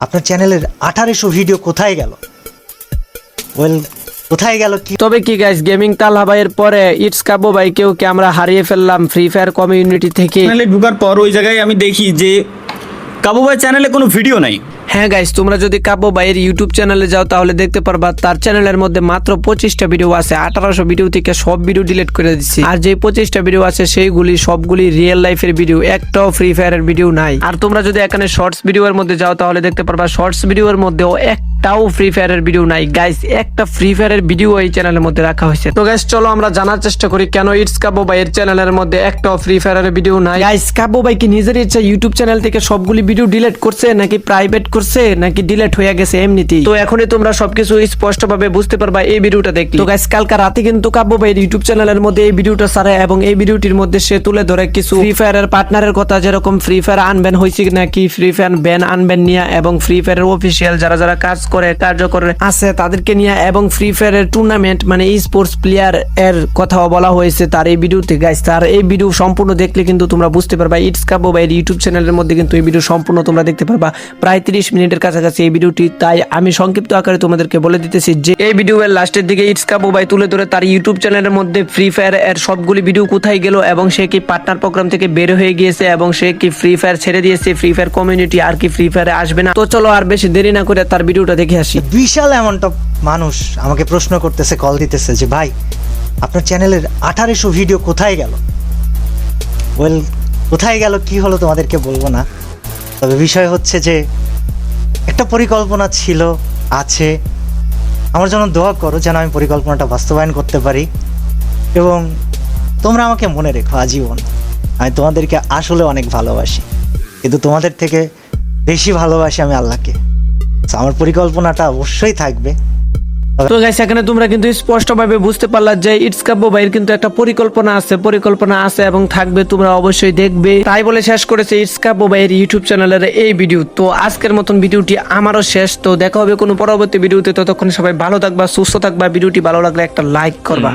আপনার চ্যানেলের আঠারোশো ভিডিও কোথায় গেল? ওয়েল কোথায় গেল কি? তবে কি গাইস গেমিং তালহা ভাইয়ের পরে ইটস কাবো ভাইকেও কে আমরা হারিয়ে ফেললাম ফ্রি ফায়ার কমিউনিটি থেকে? চ্যানেলে ঢোকার পর ওই জায়গায় আমি দেখি যে কাবু ভাই চ্যানেলে কোনো ভিডিও নাই। হ্যাঁ গাইস তোমরা যদি কাব্য ভাইয়ের ইউটিউব চ্যানেলে যাও, তাহলে দেখতে পারবা তার চ্যানেলের মধ্যে মাত্র পঁচিশটা ভিডিও আছে। আঠারোশো ভিডিও থেকে সব ভিডিও ডিলিট করে দিচ্ছি আর যে পঁচিশটা ভিডিও আছে, সেইগুলি সবগুলি রিয়েল লাইফের ভিডিও একটাও ফ্রি ফায়ারের ভিডিও নাই। আর তোমরা যদি এখানে শর্টস ভিডিওর মধ্যে যাও, তাহলে দেখতে পারবা শর্টস ভিডিওর মধ্যেও একটাও ফ্রি ফায়ারের ভিডিও নাই। গাইস একটা ফ্রি ফায়ারের ভিডিও এই চ্যানেলের মধ্যে রাখা হয়েছে। তো গাইস চলো আমরা জানার চেষ্টা করি কেন ইটস কাব্য এর চ্যানেলের মধ্যে একটাও ফ্রি ফায়ারের ভিডিও নাই। গাইস কাব্য ভাই কি নিজের ইচ্ছা ইউটিউব চ্যানেল থেকে সবগুলি ভিডিও ডিলিট করছে, নাকি প্রাইভেট করছে, নাকি ডিলিট হয়ে গেছে এমনিতেই? তো এখনই তোমরা সবকিছু স্পষ্ট ভাবে বুঝতে পারবা এই ভিডিওটা দেখলে। তো গাইস কালকা রাতে কিন্তু কাব্য ভাইয়ের ইউটিউব চ্যানেলের মধ্যে এই ভিডিওটা সারা এবং এই ভিডিওটির মধ্যে সে তুলে ধরে কিছু ফ্রি ফায়ারের পার্টনারের কথা, যেরকম ফ্রি ফায়ার আনব্যান হয়েছে নাকি ফ্রি ফায়ার ব্যান আনব্যান নিয়ে এবং ফ্রি ফায়ারের অফিসিয়াল যারা যারা কাজ করে, কার্যকর আছে তাদেরকে নিয়ে এবং ফ্রি ফায়ারের টুর্নামেন্ট মানে স্পোর্টস প্লেয়ার এর কথাও বলা হয়েছে তার এই ভিডিওতে গাইস তার এই ভিডিও সম্পূর্ণ দেখলে কিন্তু তোমরা বুঝতে পারবা ইটস কাব্য ভাইয়ের ইউটিউব চ্যানেলের মধ্যে কিন্তু এই ভিডিও সম্পূর্ণ তোমরা দেখতে পারবা। প্রায় তিরিশ মিনিটের কাছাকাছি এই ভিডিওটি তাই আমি সংক্ষিপ্ত আকারে তোমাদেরকে বলে দিতেছি যে এই ভিডিওর লাস্টের দিকে ইটস কাব্য ভাই তুলে ধরে তার ইউটিউব চ্যানেলের মধ্যে ফ্রি ফায়ার এর সবগুলি ভিডিও কোথায় গেল এবং সে কি পার্টনার প্রোগ্রাম থেকে বের হয়ে গিয়েছে এবং সে কি ফ্রি ফায়ার ছেড়ে দিয়েছে? ফ্রি ফায়ার কমিউনিটি আর কি ফ্রি ফায়ারে আসবে না? তো চলো আর বেশি দেরি না করে তার ভিডিওটা দেখে আসি। বিশাল অ্যামাউন্ট অফ মানুষ আমাকে প্রশ্ন করতেছে কল দিতেছে যে, ভাই, আপনার চ্যানেলের আঠারোশো ভিডিও কোথায় গেল? ওয়েল কোথায় গেল, কি হলো তোমাদেরকে বলব না। তবে বিষয় হচ্ছে যে, একটা পরিকল্পনা ছিল, আছে। আমার জন্য দোয়া করো যেন আমি পরিকল্পনাটা বাস্তবায়ন করতে পারি। এবং তোমরা আমাকে মনে রেখো, আজীবন। আমি তোমাদেরকে আসলে অনেক ভালোবাসি। কিন্তু তোমাদের থেকে বেশি ভালোবাসি আমি আল্লাহকে। আমার পরিকল্পনাটা অবশ্যই থাকবে। তো গাইস এখানে তোমরা কিন্তু স্পষ্টভাবে বুঝতে পারলা যে ইটস কাব্য ভাইয়ের কিন্তু একটা পরিকল্পনা আছে পরিকল্পনা আছে এবং থাকবে, তোমরা অবশ্যই দেখবে। তাই বলে শেষ করেছে ইটস কাব্য ভাইয়ের ইউটিউব চ্যানেলের এই ভিডিও তো আজকের মতন ভিডিওটি আমারও শেষ। তো দেখা হবে কোনো পরবর্তী ভিডিওতে ততক্ষণ সবাই ভালো থাকবা, সুস্থ থাকবা। ভিডিওটি ভালো লাগলে একটা লাইক করবা।